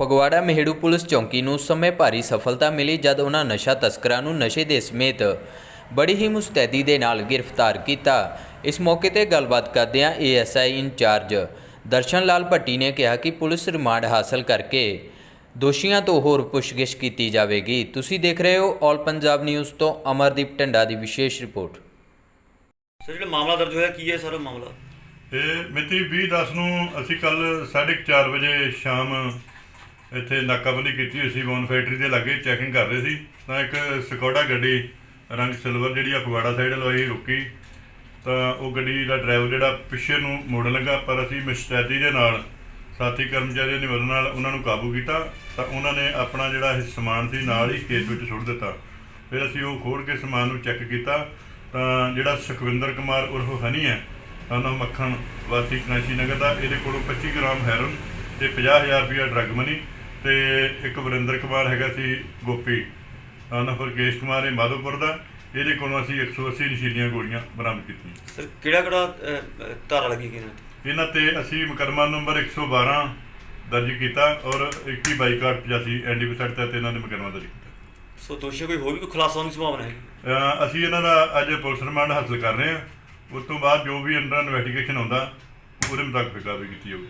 Phagwara ਮਹਿੜੂ police ਚੌਂਕੀ ਨੂੰ ਸਮੇਂ ਭਾਰੀ ਸਫਲਤਾ ਮਿਲੀ ਜਦ ਉਹਨਾਂ ਨਸ਼ਾ ਤਸਕਰਾਂ ਨੂੰ ਨਸ਼ੇ ਦੇ ਸਮੇਤ ਬੜੀ ਹੀ ਮੁਸਤੈਦੀ ਦੇ ਨਾਲ ਗ੍ਰਿਫਤਾਰ ਕੀਤਾ। ਇਸ ਮੌਕੇ ਤੇ ਗੱਲਬਾਤ ਕਰਦਿਆਂ ਏਐਸਆਈ ਇੰਚਾਰਜ ਦਰਸ਼ਨ ਲਾਲ ਭੱਟੀ ਨੇ ਕਿਹਾ ਕਿ ਪੁਲਿਸ ਰਿਮਾਂਡ ਹਾਸਲ ਕਰਕੇ ਦੋਸ਼ੀਆਂ ਤੋਂ ਹੋਰ ਪੁੱਛਗਿੱਛ ਕੀਤੀ ਜਾਵੇਗੀ। ਤੁਸੀਂ ਦੇਖ ਰਹੇ ਹੋ ਆਲ ਪੰਜਾਬ ਨਿਊਜ਼ ਤੋਂ ਅਮਰਦੀਪ ਟੰਡਾ ਦੀ ਵਿਸ਼ੇਸ਼ ਰਿਪੋਰਟ। ਸਰ ਜਿਹੜਾ ਮਾਮਲਾ ਦਰਜ ਹੋਇਆ ਕੀ ਹੈ ਸਰ ਮਾਮਲਾ? ਇਹ ਮਿਤੀ 20/10 ਨੂੰ ਅਸੀਂ ਕੱਲ 4:30 ਵਜੇ ਸ਼ਾਮ ਇੱਥੇ ਨਾਕਾਬੰਦੀ ਕੀਤੀ ਹੋਈ ਸੀ, ਬੌਨ ਫੈਕਟਰੀ ਦੇ ਲਾਗੇ ਚੈਕਿੰਗ ਕਰ ਰਹੇ ਸੀ। ਤਾਂ ਇੱਕ ਸਕੋਡਾ ਗੱਡੀ, ਰੰਗ ਸਿਲਵਰ ਜਿਹੜੀ ਆ, ਫਗਵਾੜਾ ਸਾਈਡ ਲਵਾਈ ਰੁਕੀ। ਤਾਂ ਉਹ ਗੱਡੀ ਦਾ ਡਰਾਈਵਰ ਜਿਹੜਾ ਪਿੱਛੇ ਨੂੰ ਮੋੜਨ ਲੱਗਾ, ਪਰ ਅਸੀਂ ਮੁਸਤੈਦੀ ਦੇ ਨਾਲ, ਸਾਥੀ ਕਰਮਚਾਰੀਆਂ ਦੀ ਮਦਦ ਨਾਲ ਉਹਨਾਂ ਨੂੰ ਕਾਬੂ ਕੀਤਾ। ਤਾਂ ਉਹਨਾਂ ਨੇ ਆਪਣਾ ਜਿਹੜਾ ਇਹ ਸਮਾਨ ਸੀ, ਨਾਲ ਹੀ ਖੇਤ ਵਿੱਚ ਸੁੱਟ ਦਿੱਤਾ। ਫਿਰ ਅਸੀਂ ਉਹ ਖੋਲ ਕੇ ਸਮਾਨ ਨੂੰ ਚੈੱਕ ਕੀਤਾ। ਤਾਂ ਜਿਹੜਾ ਸੁਖਵਿੰਦਰ ਕੁਮਾਰ ਉਰਫ ਹਨੀ ਹੈ ਉਹਨਾਂ ਮੱਖਣ ਵਾਸੀ ਕਨਾਸ਼ੀ ਨਗਰ ਦਾ, ਇਹਦੇ ਕੋਲੋਂ 25 ਗ੍ਰਾਮ ਹੈਰੋਨ ਤੇ 50000 ਰੁਪਇਆ ਡਰੱਗ ਮਨੀ ਤੇ ਇੱਕ ਵਰਿੰਦਰ ਕੁਮਾਰ ਹੈਗਾ ਸੀ ਗੋਪੀ ਉਹਨਾਂ ਫਰਕੇਸ਼ ਕੁਮਾਰ ਇਹ ਮਾਧੋਪੁਰ ਦਾ। ਇਹਦੇ ਕੋਲੋਂ ਅਸੀਂ 180 ਨਸ਼ੀਲੀਆਂ ਗੋਲੀਆਂ ਬਰਾਮਦ ਕੀਤੀਆਂ। ਸਰ ਕਿਹੜਾ ਕਿਹੜਾ ਧਾਰਾ ਲੱਗੀ ਗਈ ਇਹਨਾਂ ਤੇ? ਇਹਨਾਂ ਤੇ ਅਸੀਂ ਮੁਕੱਦਮਾ ਨੰਬਰ 112 ਦਰਜ ਕੀਤਾ ਔਰ 21 ਬਾਈਕਾਟ 85 ਐਨਡੀਪੀਸੈਟ ਤੇ ਇਹਨਾਂ ਨੇ ਮੁਕੱਦਮਾ ਦਰਜ ਕੀਤਾ। ਸੋ ਦੋਸ਼ੀਆਂ ਕੋਈ ਹੋਰ ਵੀ ਕੋਈ ਖੁਲਾਸਾ ਹੋਣ ਦੀ ਸੰਭਾਵਨਾ ਹੈ ਅਸੀਂ ਇਹਨਾਂ ਦਾ ਅੱਜ ਪੁਲਿਸ ਰਿਮਾਂਡ ਹਾਸਲ ਕਰ ਰਹੇ ਹਾਂ। ਉਸ ਤੋਂ ਬਾਅਦ ਜੋ ਵੀ ਅੰਡਰ ਇਨਵੈਸਟੀਗੇਸ਼ਨ ਹੁੰਦਾ ਉਹਦੇ ਮੁਤਾਬਕ ਕਾਰਵਾਈ ਕੀਤੀ ਜਾਊਗੀ।